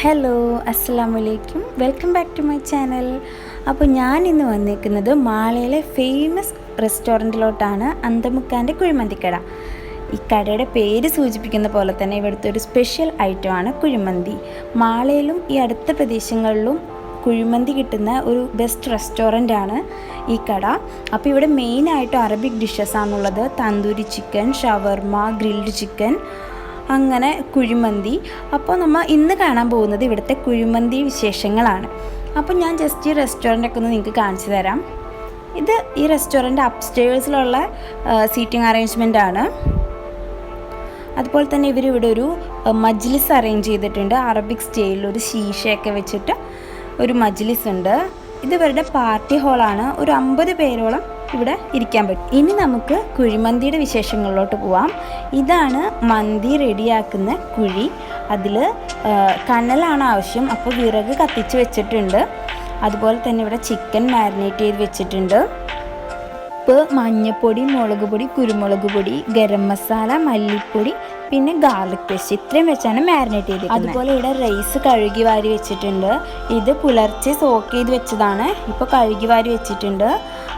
Hello അസ്സാം വലൈക്കും welcome back to my channel അപ്പോൾ ഞാൻ ഇന്ന് വന്നിരിക്കുന്നത് മാളയിലെ ഫേമസ് റെസ്റ്റോറന്റിലോട്ടാണ് അന്തമുക്കാന്റെ കുഴിമന്തിക്കട. ഈ കടയുടെ പേര് സൂചിപ്പിക്കുന്ന പോലെ തന്നെ ഇവിടുത്തെ ഒരു സ്പെഷ്യൽ ഐറ്റമാണ് കുഴിമന്തി. മാളയിലും ഈ അടുത്ത പ്രദേശങ്ങളിലും കുഴിമന്തി കിട്ടുന്ന ഒരു ബെസ്റ്റ് റെസ്റ്റോറന്റ് ആണ് ഈ കട. അപ്പോൾ ഇവിടെ മെയിനായിട്ടും അറബിക് ഡിഷസ് ആണുള്ളത്. തന്തൂരി ചിക്കൻ ഷവർമ ഗ്രിൽഡ് ചിക്കൻ അങ്ങനെ കുഴിമന്തി. അപ്പോൾ നമ്മൾ ഇന്ന് കാണാൻ പോകുന്നത് ഇവിടുത്തെ കുഴിമന്തി വിശേഷങ്ങളാണ്. അപ്പോൾ ഞാൻ ജസ്റ്റ് ഈ റെസ്റ്റോറന്റൊക്കെ ഒന്ന് നിങ്ങൾക്ക് കാണിച്ചു തരാം. ഇത് ഈ റെസ്റ്റോറന്റ് അപ്സ്റ്റേഴ്സിലുള്ള സീറ്റിംഗ് അറേഞ്ച്മെന്റ് ആണ്. അതുപോലെ തന്നെ ഇവർ ഇവിടെ ഒരു മജ്ലിസ് അറേഞ്ച് ചെയ്തിട്ടുണ്ട്. അറബിക് സ്റ്റൈലിൽ ഒരു ശീശയൊക്കെ വെച്ചിട്ട് ഒരു മജ്ലിസ് ഉണ്ട്. ഇത് ഇവരുടെ പാർട്ടി ഹാളാണ് ഒരു അമ്പത് പേരോളം ഇവിടെ ഇരിക്കാൻ പറ്റും. ഇനി നമുക്ക് കുഴിമന്തിയുടെ വിശേഷങ്ങളിലോട്ട് പോവാം. ഇതാണ് മന്തി റെഡിയാക്കുന്ന കുഴി. അതിൽ കനലാണ് ആവശ്യം. അപ്പോൾ വിറക് കത്തിച്ച് വെച്ചിട്ടുണ്ട്. അതുപോലെ തന്നെ ഇവിടെ ചിക്കൻ മാരിനേറ്റ് ചെയ്ത് വെച്ചിട്ടുണ്ട്. ഉപ്പ് മഞ്ഞൾപ്പൊടി മുളക് പൊടി കുരുമുളക് പൊടി ഗരം മസാല മല്ലിപ്പൊടി പിന്നെ ഗാർലിക് പേസ്റ്റ്. ഇത്രയും വെച്ചാണ് മാരിനേറ്റ് ചെയ്തത് അതുപോലെ ഇവിടെ റൈസ് കഴുകി വാരി വെച്ചിട്ടുണ്ട്. ഇത് പുലർച്ചെ സോക്ക് ചെയ്ത് വെച്ചതാണ്. ഇപ്പോൾ കഴുകി വാരി വെച്ചിട്ടുണ്ട്.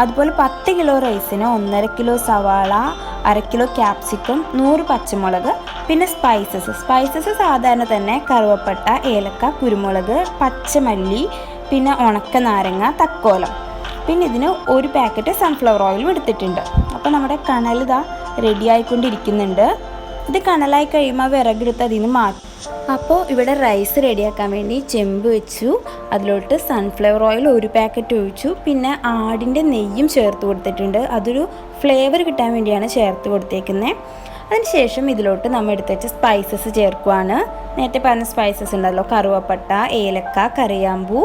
അതുപോലെ പത്ത് കിലോ റൈസിന് ഒന്നര കിലോ സവാള അര കിലോ ക്യാപ്സിക്കം നൂറ് പച്ചമുളക് പിന്നെ സ്പൈസസ്. സ്പൈസസ് സാധാരണ തന്നെ കറുവപ്പട്ട ഏലക്ക കുരുമുളക് പച്ചമല്ലി പിന്നെ ഉണക്ക നാരങ്ങ തക്കോലം. പിന്നെ ഇതിന് ഒരു പാക്കറ്റ് സൺഫ്ലവർ ഓയിലും എടുത്തിട്ടുണ്ട്. അപ്പോൾ നമ്മുടെ കണൽ ഇതാ റെഡി ആയിക്കൊണ്ടിരിക്കുന്നുണ്ട്. ഇത് കണലായി കഴിയുമ്പോൾ വിറകെടുത്ത് അതിൽ നിന്ന് മാറ്റും. അപ്പോൾ ഇവിടെ റൈസ് റെഡിയാക്കാൻ വേണ്ടി ചെമ്പ് വെച്ചു. അതിലോട്ട് സൺഫ്ലവർ ഓയിൽ ഒരു പാക്കറ്റ് ഒഴിച്ചു. പിന്നെ ആടിന്റെ നെയ്യും ചേർത്ത് കൊടുത്തിട്ടുണ്ട്. അതൊരു ഫ്ലേവർ കിട്ടാൻ വേണ്ടിയാണ് ചേർത്ത് കൊടുത്തേക്കുന്നത് അതിനുശേഷം ഇതിലോട്ട് നമ്മൾ എടുത്ത് വെച്ച സ്പൈസസ് ചേർക്കുവാണ്. നേരത്തെ പറഞ്ഞ സ്പൈസസ് ഉണ്ടല്ലോ. കറുവപ്പട്ട ഏലക്ക കറിയാമ്പൂ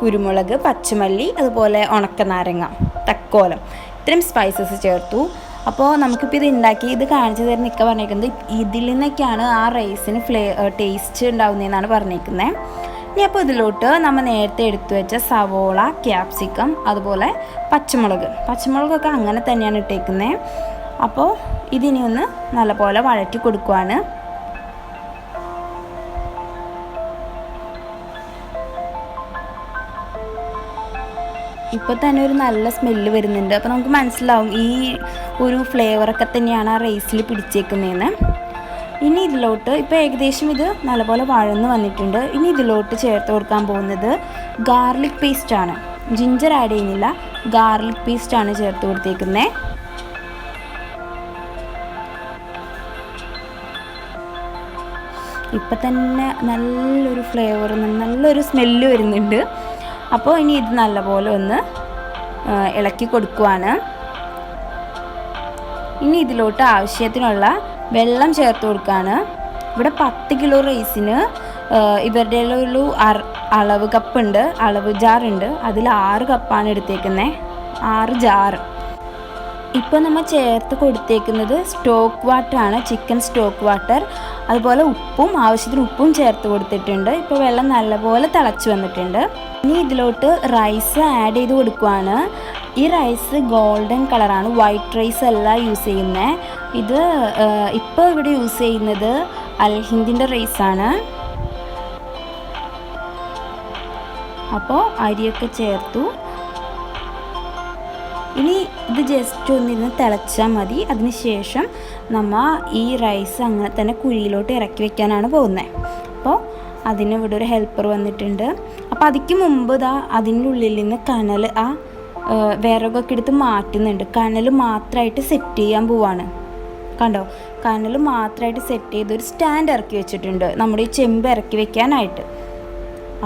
കുരുമുളക് പച്ചമല്ലി അതുപോലെ ഉണക്കനാരങ്ങ തക്കോലം. ഇത്രയും സ്പൈസസ് ചേർത്തു. അപ്പോൾ നമുക്കിപ്പോൾ ഇത് ഉണ്ടാക്കി ഇത് കാണിച്ചു തരുന്ന ഇക്ക പറഞ്ഞേക്കുന്നത് ഇതിൽ നിന്നൊക്കെയാണ് ആ റൈസിന് ഫ്ലേ ടേസ്റ്റ് ഉണ്ടാവുന്നതെന്നാണ് പറഞ്ഞേക്കുന്നത് ഇനി അപ്പോൾ ഇതിലോട്ട് നമ്മൾ നേരത്തെ എടുത്തു വെച്ച സവോള ക്യാപ്സിക്കം അതുപോലെ പച്ചമുളക്. പച്ചമുളകൊക്കെ അങ്ങനെ തന്നെയാണ് ഇട്ടേക്കുന്നത് അപ്പോൾ ഇതിനി ഒന്ന് നല്ലപോലെ വഴറ്റി കൊടുക്കുവാണ്. ഇപ്പോൾ തന്നെ ഒരു നല്ല സ്മെല്ല് വരുന്നുണ്ട്. അപ്പോൾ നമുക്ക് മനസ്സിലാവും ഈ ഒരു ഫ്ലേവറൊക്കെ തന്നെയാണ് ആ റൈസിൽ പിടിച്ചേക്കുന്നതെന്ന് ഇനി ഇതിലോട്ട് ഇപ്പോൾ ഏകദേശം ഇത് നല്ലപോലെ വഴന്ന് വന്നിട്ടുണ്ട്. ഇനി ഇതിലോട്ട് ചേർത്ത് കൊടുക്കാൻ പോകുന്നത് ഗാർലിക് പേസ്റ്റാണ് ജിഞ്ചർ ആഡ് ചെയ്യുന്നില്ല ഗാർലിക് പേസ്റ്റാണ് ചേർത്ത് കൊടുത്തേക്കുന്നത് ഇപ്പം തന്നെ നല്ലൊരു ഫ്ലേവർ നല്ലൊരു സ്മെല്ല് വരുന്നുണ്ട്. അപ്പോൾ ഇനി ഇത് നല്ലപോലെ ഒന്ന് ഇളക്കി കൊടുക്കുവാണ്. ഇനി ഇതിലോട്ട് ആവശ്യത്തിനുള്ള വെള്ളം ചേർത്ത് കൊടുക്കുകയാണ് ഇവിടെ പത്ത് കിലോ റൈസിന് ഇവരുടെ ഒരു അളവ് കപ്പുണ്ട് അളവ് ജാറുണ്ട്. അതിൽ ആറ് കപ്പാണ് എടുത്തേക്കുന്നത് ആറ് ജാറ്. ഇപ്പോൾ നമ്മൾ ചേർത്ത് കൊടുത്തേക്കുന്നത് സ്റ്റോക്ക് വാട്ടറാണ് ചിക്കൻ സ്റ്റോക്ക് വാട്ടർ അതുപോലെ ഉപ്പും ആവശ്യത്തിന് ഉപ്പും ചേർത്ത് കൊടുത്തിട്ടുണ്ട്. ഇപ്പോൾ വെള്ളം നല്ലപോലെ തിളച്ച് വന്നിട്ടുണ്ട്. ഇനി ഇതിലോട്ട് റൈസ് ആഡ് ചെയ്ത് കൊടുക്കുവാണ്. ഈ റൈസ് ഗോൾഡൻ കളറാണ് വൈറ്റ് റൈസ് അല്ല യൂസ് ചെയ്യുന്നത് ഇത് ഇപ്പോൾ ഇവിടെ യൂസ് ചെയ്യുന്നത് അൽഹിന്ദിന്റെ റൈസാണ് അപ്പോൾ അരിയൊക്കെ ചേർത്തു. ഇനി ഇത് ജസ്റ്റ് ഒന്നിരുന്ന് തിളച്ചാൽ മതി. അതിനുശേഷം നമ്മൾ ഈ റൈസ് അങ്ങനെ തന്നെ കുഴിയിലോട്ട് ഇറക്കി വെക്കാനാണ് പോകുന്നത് അപ്പോൾ അതിന് ഇവിടെ ഒരു ഹെൽപ്പർ വന്നിട്ടുണ്ട്. അപ്പോൾ അതിക്ക് മുമ്പ് ഇതാ അതിന്റെ ഉള്ളിൽ നിന്ന് കനൽ ആ വിറകൊക്കെ എടുത്ത് മാറ്റുന്നുണ്ട്. കനൽ മാത്രമായിട്ട് സെറ്റ് ചെയ്യാൻ പോവാണ്. കണ്ടോ? കനൽ മാത്രമായിട്ട് സെറ്റ് ചെയ്ത് ഒരു സ്റ്റാൻഡ് ഇറക്കി വെച്ചിട്ടുണ്ട്. നമ്മുടെ ഈ ചെമ്പ് ഇറക്കി വെക്കാനായിട്ട്.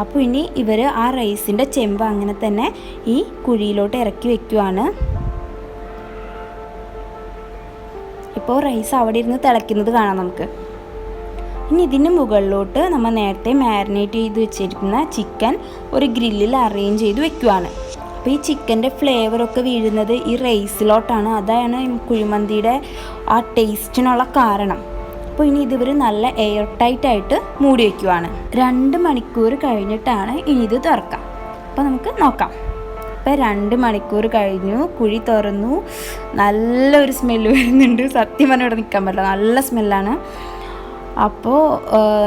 അപ്പോൾ ഇനി ഇവർ ആ റൈസിന്റെ ചെമ്പ് അങ്ങനെ തന്നെ ഈ കുഴിയിലോട്ട് ഇറക്കി വെക്കുവാണ്. ഇപ്പോൾ റൈസ് അവിടെ ഇരുന്ന് തിളയ്ക്കുന്നത് കാണാം നമുക്ക്. ഇനി ഇതിന് മുകളിലോട്ട് നമ്മൾ നേരത്തെ മാരിനേറ്റ് ചെയ്ത് വെച്ചിരിക്കുന്ന ചിക്കൻ ഒരു ഗ്രില്ലിൽ അറേഞ്ച് ചെയ്ത് വെക്കുവാണ്. അപ്പോൾ ഈ ചിക്കന്റെ ഫ്ലേവറൊക്കെ വീഴുന്നത് ഈ റൈസിലോട്ടാണ്. അതാണ് കുഴിമന്തിയുടെ ആ ടേസ്റ്റിനുള്ള കാരണം. അപ്പോൾ ഇനി ഇതിവർ നല്ല എയർ ടൈറ്റ് ആയിട്ട് മൂടി വയ്ക്കുവാണ് രണ്ട് മണിക്കൂർ കഴിഞ്ഞിട്ടാണ് ഇനി ഇത് തുറക്കാം. അപ്പോൾ നമുക്ക് നോക്കാം. ഇപ്പോൾ രണ്ട് മണിക്കൂർ കഴിഞ്ഞു കുഴി തുറന്നു. നല്ലൊരു സ്മെല്ല് വരുന്നുണ്ട്. സത്യം പറഞ്ഞാൽ ഇവിടെ നിൽക്കാൻ പറ്റില്ല. നല്ല സ്മെല്ലാണ് അപ്പോൾ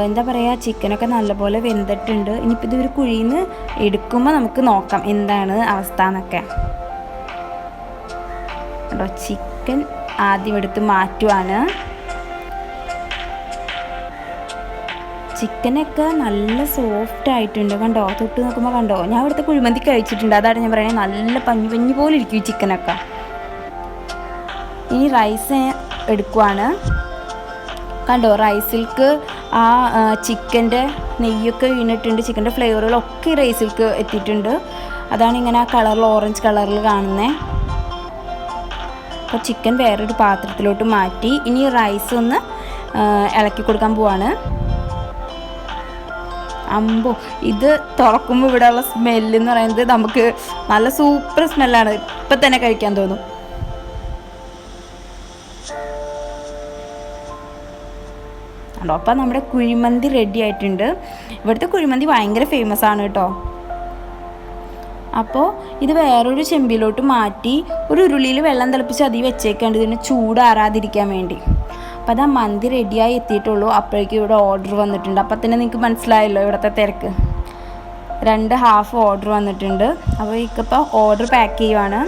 എന്താ പറയുക ചിക്കനൊക്കെ നല്ലപോലെ വെന്തിട്ടുണ്ട്. ഇനിയിപ്പോൾ ഇതൊരു കുഴിയിൽ നിന്ന് എടുക്കുമ്പോൾ നമുക്ക് നോക്കാം എന്താണ് അവസ്ഥ എന്നൊക്കെ. ചിക്കൻ ആദ്യം എടുത്ത് മാറ്റുവാണ്. ചിക്കനൊക്കെ നല്ല സോഫ്റ്റ് ആയിട്ടുണ്ട് കണ്ടോ? തൊട്ട് നോക്കുമ്പോൾ കണ്ടോ? ഞാൻ ഇവിടുത്തെ കുഴിമന്തി കഴിച്ചിട്ടുണ്ട്. അതാണ് ഞാൻ പറയുന്നത്. നല്ല പഞ്ഞു പഞ്ഞു പോലെ ഇരിക്കും ഈ ചിക്കനൊക്കെ. ഇനി റൈസ് എടുക്കുവാണ്. കണ്ടോ? റൈസിൽക്ക് ആ ചിക്കന്റെ നെയ്യൊക്കെ വീണിട്ടുണ്ട്. ചിക്കന്റെ ഫ്ലേവറുകളൊക്കെ ഈ റൈസിൽക്ക് എത്തിയിട്ടുണ്ട്. അതാണ് ഇങ്ങനെ ആ കളറിൽ ഓറഞ്ച് കളറിൽ കാണുന്നത് അപ്പോൾ ചിക്കൻ വേറൊരു പാത്രത്തിലോട്ട് മാറ്റി ഇനി റൈസ് ഒന്ന് ഇളക്കി കൊടുക്കാൻ പോവാണ്. അമ്പോ ഇത് തുറക്കുമ്പോൾ ഇവിടെയുള്ള സ്മെല്ല് എന്ന് പറയുന്നത് നമുക്ക് നല്ല സൂപ്പർ സ്മെല്ലാണ്. ഇപ്പം തന്നെ കഴിക്കാൻ തോന്നും. ഉണ്ടോ അപ്പം നമ്മുടെ കുഴിമന്തി റെഡി ആയിട്ടുണ്ട്. ഇവിടുത്തെ കുഴിമന്തി ഭയങ്കര ഫേമസ് ആണ് കേട്ടോ. അപ്പോൾ ഇത് വേറൊരു ചെമ്പിലോട്ട് മാറ്റി ഒരു ഉരുളിയിൽ വെള്ളം തിളപ്പിച്ച് അതിൽ വെച്ചേക്കേണ്ടതിന് ചൂടാറാതിരിക്കാൻ വേണ്ടി. അപ്പോൾ അതാ മന്തി റെഡിയായി എത്തിയിട്ടുള്ളൂ. അപ്പോഴേക്കും ഇവിടെ ഓർഡർ വന്നിട്ടുണ്ട്. അപ്പം തന്നെ നിങ്ങൾക്ക് മനസ്സിലായല്ലോ ഇവിടുത്തെ തിരക്ക്. രണ്ട് ഹാഫ് ഓർഡർ വന്നിട്ടുണ്ട്. അപ്പോൾ ഇക്കിപ്പോൾ ഓർഡർ പാക്ക് ചെയ്യുവാണ്.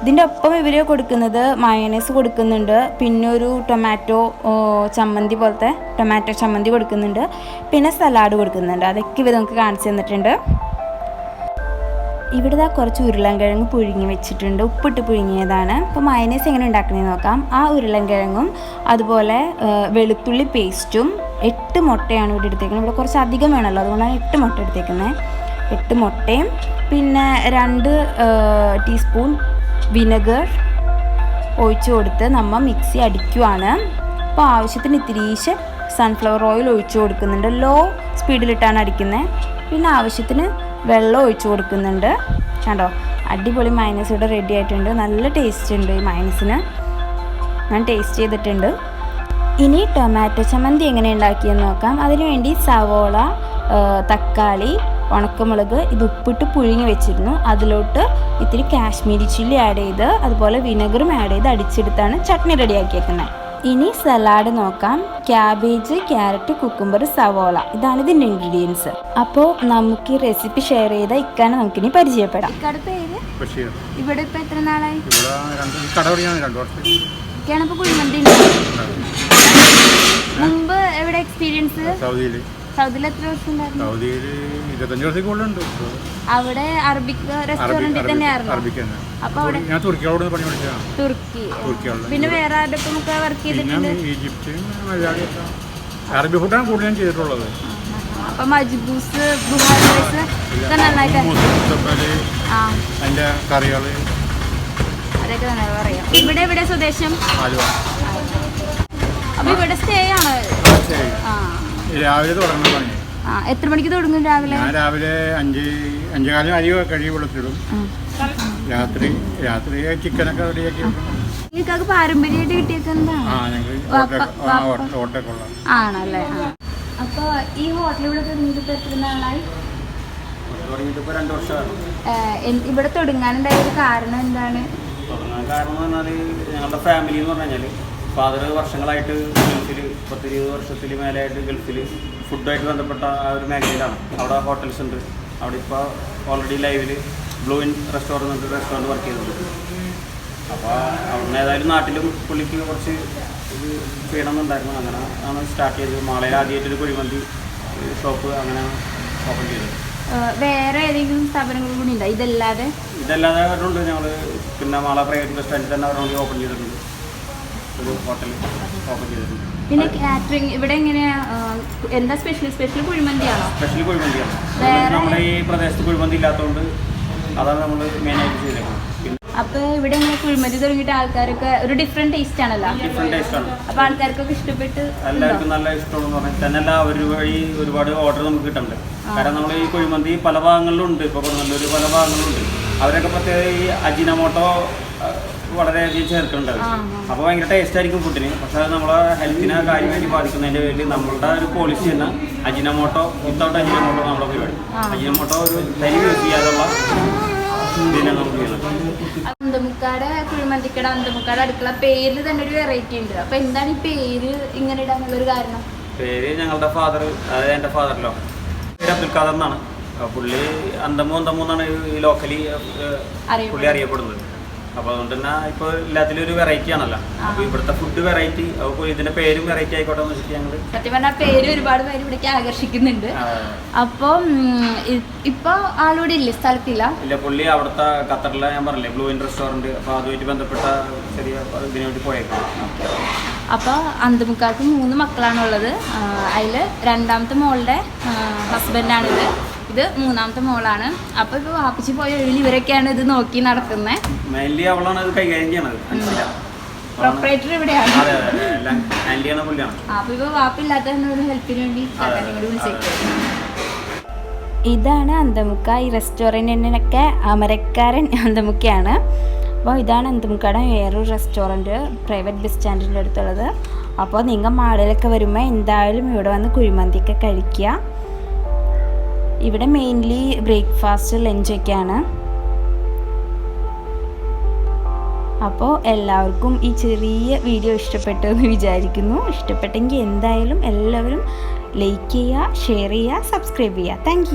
ഇതിന്റെ ഒപ്പം ഇവർ കൊടുക്കുന്നത് മയണൈസ് കൊടുക്കുന്നുണ്ട്. പിന്നെ ഒരു ടൊമാറ്റോ ചമ്മന്തി പോലത്തെ ടൊമാറ്റോ ചമ്മന്തി കൊടുക്കുന്നുണ്ട്. പിന്നെ സലാഡ് കൊടുക്കുന്നുണ്ട്. അതൊക്കെ ഇവർ നമുക്ക് കാണിച്ചു തന്നിട്ടുണ്ട്. ഇവിടെ ദാ കുറച്ച് ഉരുളൻകിഴങ്ങ് പുഴുങ്ങി വെച്ചിട്ടുണ്ട്. ഉപ്പിട്ട് പുഴുങ്ങിയതാണ്. അപ്പോൾ മയനീസ് എങ്ങനെ ഉണ്ടാക്കണമെന്ന് നോക്കാം. ആ ഉരുളൻകിഴങ്ങും അതുപോലെ വെളുത്തുള്ളി പേസ്റ്റും എട്ട് മുട്ടയാണ് ഇവിടെ എടുത്തേക്കുന്നത്. ഇവിടെ കുറച്ച് അധികം വേണമല്ലോ അതുകൊണ്ടാണ് എട്ട് മുട്ട എടുത്തേക്കുന്നത് എട്ട് മുട്ടയും പിന്നെ രണ്ട് ടീസ്പൂൺ വിനെഗർ ഒഴിച്ചു കൊടുത്ത് നമ്മൾ മിക്സി അടിക്കുവാണ്. അപ്പോൾ ആവശ്യത്തിന് ഇത്തിരീശ് സൺഫ്ലവർ ഓയിൽ ഒഴിച്ചു കൊടുക്കുന്നുണ്ട്. ലോ സ്പീഡിലിട്ടാണ് അടിക്കുന്നത് പിന്നെ ആവശ്യത്തിന് വെള്ളം ഒഴിച്ചു കൊടുക്കുന്നുണ്ട്. കണ്ടോ? അടിപൊളി മൈനസ് ഇവിടെ റെഡി ആയിട്ടുണ്ട്. നല്ല ടേസ്റ്റ് ഉണ്ട് ഈ മൈനസിന് ഞാൻ ടേസ്റ്റ് ചെയ്തിട്ടുണ്ട്. ഇനി ടൊമാറ്റോ ചമ്മന്തി എങ്ങനെ ഉണ്ടാക്കിയെന്ന് നോക്കാം. അതിനുവേണ്ടി സവോള തക്കാളി ഉണക്കമുളക് ഇത് ഉപ്പിട്ട് പുഴുങ്ങി വെച്ചിരുന്നു. അതിലോട്ട് ഇത്തിരി കാശ്മീരി ചില്ലി ആഡ് ചെയ്ത് അതുപോലെ വിനെഗറും ആഡ് ചെയ്ത് അടിച്ചെടുത്താണ് ചട്നി റെഡിയാക്കിയേക്കുന്നത് ഇനി സലാഡ് നോക്കാം. ക്യാബേജ് ക്യാരറ്റ് കുക്കുംബർ സവോള. ഇതാണ് ഇതിന്റെ ഇൻഗ്രീഡിയൻസ് അപ്പോൾ നമുക്ക് ഈ റെസിപ്പി ഷെയർ ചെയ്ത ഇക്കാനെ നമുക്കിനി പരിചയപ്പെടാം. ഇക്കടെ പേര്? ബഷീർ. ഇവിടെ ഇപ്പൊ എത്ര നാളായി? കുഴിമന്തി മുമ്പ് എവിടെ എക്സ്പീരിയൻസ് സൗദിയിൽ സൗദിയിൽ എത്ര വർഷം ഉണ്ടായിരുന്നു? സൗദിയിൽ ഇരുപത്തഞ്ച് വർഷത്തിൽ കൂടുതലുണ്ട്. അവിടെ അറബിക് റെസ്റ്റോറന്റിൽ തന്നെയായിരുന്നു? അറബിക്ക് തന്നെ. അപ്പൊ അവിടെ ഞാൻ തുർക്കിയോട് പണി പഠിച്ചതാണ് തുർക്കി. പിന്നെ വേറെ ആരുടെ ഒക്കെ വർക്ക് ചെയ്തിട്ടുണ്ട്? ഈജിപ്റ്റ് അറബി ഫുഡാണ് കൂടുതൽ ഞാൻ ചെയ്തിട്ടുള്ളത്. അപ്പൊ മജ്ബൂസ് ബുഹാരി റൈസ് ഒക്കെ നന്നായിട്ട് മുസ്തഫൽ ആ. അതിന്റെ കറികൾ അതൊക്കെ നന്നായി പറയാം ഇവിടെ എവിടെ സ്വദേശം? അപ്പൊ ഇവിടെ സ്റ്റേ ആണ്? ആ. രാവിലെ തുടങ്ങുന്ന പണി ആ എത്ര മണിക്ക് തുടങ്ങും രാവിലെ? ഞാൻ രാവിലെ അഞ്ച് അഞ്ചുകാലം അരി കഴുകി വെള്ളത്തിടും രാത്രി രാത്രി ചിക്കനൊക്കെ റെഡിയാക്കി. നിങ്ങൾക്ക് പാരമ്പര്യമായിട്ട് കിട്ടിയൊക്കെ ആ ഞങ്ങൾ ഓട്ടൊക്കെ ആണല്ലേ അപ്പൊ ഈ ഹോട്ടൽ ഇവിടെ തുടങ്ങിയിട്ട് എത്ര നാളായി? ഇവിടെ തുടങ്ങാനുണ്ടായ കാരണം എന്താണ്? തുടങ്ങാൻ കാരണം ഞങ്ങളുടെ ഫാമിലി എന്ന് പറഞ്ഞു കഴിഞ്ഞാൽ ഫാദർ വർഷങ്ങളായിട്ട് ഗൾഫിൽ പത്ത് ഇരുപത് വർഷത്തിൽ മേലെയായിട്ട് ഗൾഫിൽ ഫുഡുമായിട്ട് ബന്ധപ്പെട്ട ആ ഒരു മേഖലയിലാണ്. അവിടെ ഹോട്ടൽസ് ഉണ്ട്. അവിടെ ഇപ്പോൾ ഓൾറെഡി ലൈവിൽ blue in restaurant restaurant work ചെയ്യുന്നുണ്ട് അപ്പോൾ അവിടുന്ന് ഏതായാലും നാട്ടിലും പുള്ളിക്ക് കുറച്ച് ഇത് ചെയ്യണമെന്നുണ്ടായിരുന്നു. അങ്ങനെ ആണ് സ്റ്റാർട്ട് ചെയ്തത്. മാളയിൽ ആദ്യമായിട്ടൊരു കുഴിമന്തി ഷോപ്പ് അങ്ങനെ ഓപ്പൺ ചെയ്തത്. വേറെ ഏതെങ്കിലും സ്ഥാപനങ്ങൾ കൂടി ഉണ്ടോ? ഇതല്ലാതെ? ഇതല്ലാതെ അവരുണ്ട് ഞങ്ങൾ പിന്നെ മാള പ്രൈവറ്റ് ബസ് സ്റ്റാൻഡിൽ തന്നെ അവരുടെ ഓപ്പൺ ചെയ്തിട്ടുണ്ട്. ഒരു ഹോട്ടൽ ഓപ്പൺ ചെയ്തിട്ടുണ്ട്. പിന്നെ കാറ്ററിംഗ് ഇവിടെ എങ്ങനെയാ? എന്താ സ്പെഷ്യൽ സ്പെഷ്യൽ കുഴിമന്തിയാണോ? സ്പെഷ്യൽ കുഴിമന്തിയാണ്. നമ്മുടെ ഈ പ്രദേശത്ത് കുഴിമന്തി ഇല്ലാത്തതുകൊണ്ട് അതാണ് നമ്മൾ മെയിനായിട്ട് ചെയ്തേക്കുന്നത് പിന്നെ അപ്പൊ ഇവിടെ ഇങ്ങനെ കുഴിമന്തി തുടങ്ങിയിട്ട് ആൾക്കാരൊക്കെ ഒരു ഡിഫറെന്റ് ടേസ്റ്റ് ആണല്ലോ? ടേസ്റ്റ് ആണ്. അപ്പൊ ആൾക്കാർക്കൊക്കെ ഇഷ്ടപ്പെട്ട് എല്ലാവർക്കും നല്ല ഇഷ്ടമാണെന്ന് പറഞ്ഞാൽ തന്നെയല്ല ഒരു വഴി ഒരുപാട് ഓർഡർ നമുക്ക് കിട്ടുന്നുണ്ട്. കാരണം നമ്മൾ ഈ കുഴിമന്തി പല ഭാഗങ്ങളിലും ഉണ്ട് ഇപ്പോൾ നല്ലൊരു പല ഭാഗങ്ങളിലുണ്ട്. അവരൊക്കെ പ്രത്യേക ഈ അജിനമോട്ടോ വളരെയധികം ചേർക്കുന്നുണ്ട് അപ്പോൾ ഭയങ്കര ടേസ്റ്റ് ആയിരിക്കും ഫുഡിന് പക്ഷെ അത് നമ്മളെ ഹെൽത്തിനെ കാര്യമായിട്ട് ബാധിക്കുന്നതിന്റെ പേരിൽ നമ്മളുടെ ഒരു പോളിസി തന്നെ അജിനമോട്ടോ വിത്തൗട്ട് അജിനമോട്ടോ നമ്മളെ പരിപാടി. അജിനമോട്ടോ ഒരു തരി യൂസ് ചെയ്യാതുള്ള ഇതിനാണ് നമുക്ക് ചെയ്യുന്നത് അന്തമുക്കാട് കുഴിമന്തിക്കട അന്തമുക്കാട് അടുക്കള പേരിൽ തന്നെ ഒരു വെറൈറ്റി ഉണ്ട്. അപ്പൊ എന്താണ് ഈ പേര് ഇങ്ങനെ ഇടാനുള്ള ഒരു കാരണം? പേര് ഞങ്ങളുടെ ഫാദർ അതായത് എന്റെ ഫാദറിലോ പേര് അബ്ദുൽ ഖാദർ എന്നാണ്. പുള്ളി അന്തമോ അന്തമോ എന്നാണ് ഈ ലോക്കലി പുള്ളി അറിയപ്പെടുന്നത്. അപ്പോൾ അതുകൊണ്ട് തന്നെ ഇപ്പൊ എല്ലാത്തിലും ഒരു വെറൈറ്റി ആണല്ലോ. അപ്പൊ ഇവിടുത്തെ ഫുഡ് വെറൈറ്റി അപ്പൊ ഇതിന്റെ പേരും വെറൈറ്റി ആയിക്കോട്ടെ എന്ന് വെച്ചിട്ട് ഞങ്ങൾ സത്യം പറഞ്ഞാൽ പേര് ഒരുപാട് പേര് ഇവിടേക്ക് ആകർഷിക്കുന്നുണ്ട്. അപ്പോൾ ഇപ്പൊ ആളിവിടെ ഇല്ല? സ്ഥലത്തില്ല. ഇല്ല പുള്ളി അവിടുത്തെ ഖത്തറിലെ ഞാൻ പറഞ്ഞില്ലേ ബ്ലൂ ഇൻ റെസ്റ്റോറന്റ് അപ്പോൾ അതുമായിട്ട് ബന്ധപ്പെട്ട ചെറിയ ഇതിനു വേണ്ടി പോയേക്കാം അപ്പോൾ അന്തമുക്കാർക്ക് മൂന്ന് മക്കളാണുള്ളത്. അതിൽ രണ്ടാമത്തെ മോളുടെ ഹസ്ബൻഡാണിത് ഇത് മൂന്നാമത്തെ മോളാണ്. അപ്പൊ ഇപ്പൊ വാപ്പിച്ച് പോയ ഒഴിൽ ഇവരൊക്കെയാണ് ഇത് നോക്കി നടക്കുന്നത് മെയിൻലി അവളാണ് ഇത് കൈകാര്യം ചെയ്യണത്. പ്രൊപ്പറേറ്റർ ഇവിടെയാണ്. അപ്പോൾ ഇപ്പോൾ വാപ്പില്ലാത്ത ഒരു ഹെൽപ്പിന് വേണ്ടി ഇതാണ് അന്തമുക്ക ഈ റെസ്റ്റോറന്റിനൊക്കെ അമരക്കാരൻ അന്തമുക്കയാണ്. അപ്പോൾ ഇതാണ് അന്തമുക്കയുടെ വേറൊരു റെസ്റ്റോറന്റ് പ്രൈവറ്റ് ബസ് സ്റ്റാൻഡിന്റെ അടുത്തുള്ളത്. അപ്പോൾ നിങ്ങൾ മാളിലൊക്കെ വരുമ്പോൾ എന്തായാലും ഇവിടെ വന്ന് കുഴിമന്തിയൊക്കെ കഴിക്കുക ഇവിടെ മെയിൻലി ബ്രേക്ക്ഫാസ്റ്റ് ലഞ്ചൊക്കെയാണ് അപ്പോൾ എല്ലാവർക്കും ഈ ചെറിയ വീഡിയോ ഇഷ്ടപ്പെട്ടു എന്ന് വിചാരിക്കുന്നു. ഇഷ്ടപ്പെട്ടെങ്കിൽ എന്തായാലും എല്ലാവരും ലൈക്ക് ചെയ്യുക ഷെയർ ചെയ്യുക സബ്സ്ക്രൈബ് ചെയ്യുക. താങ്ക്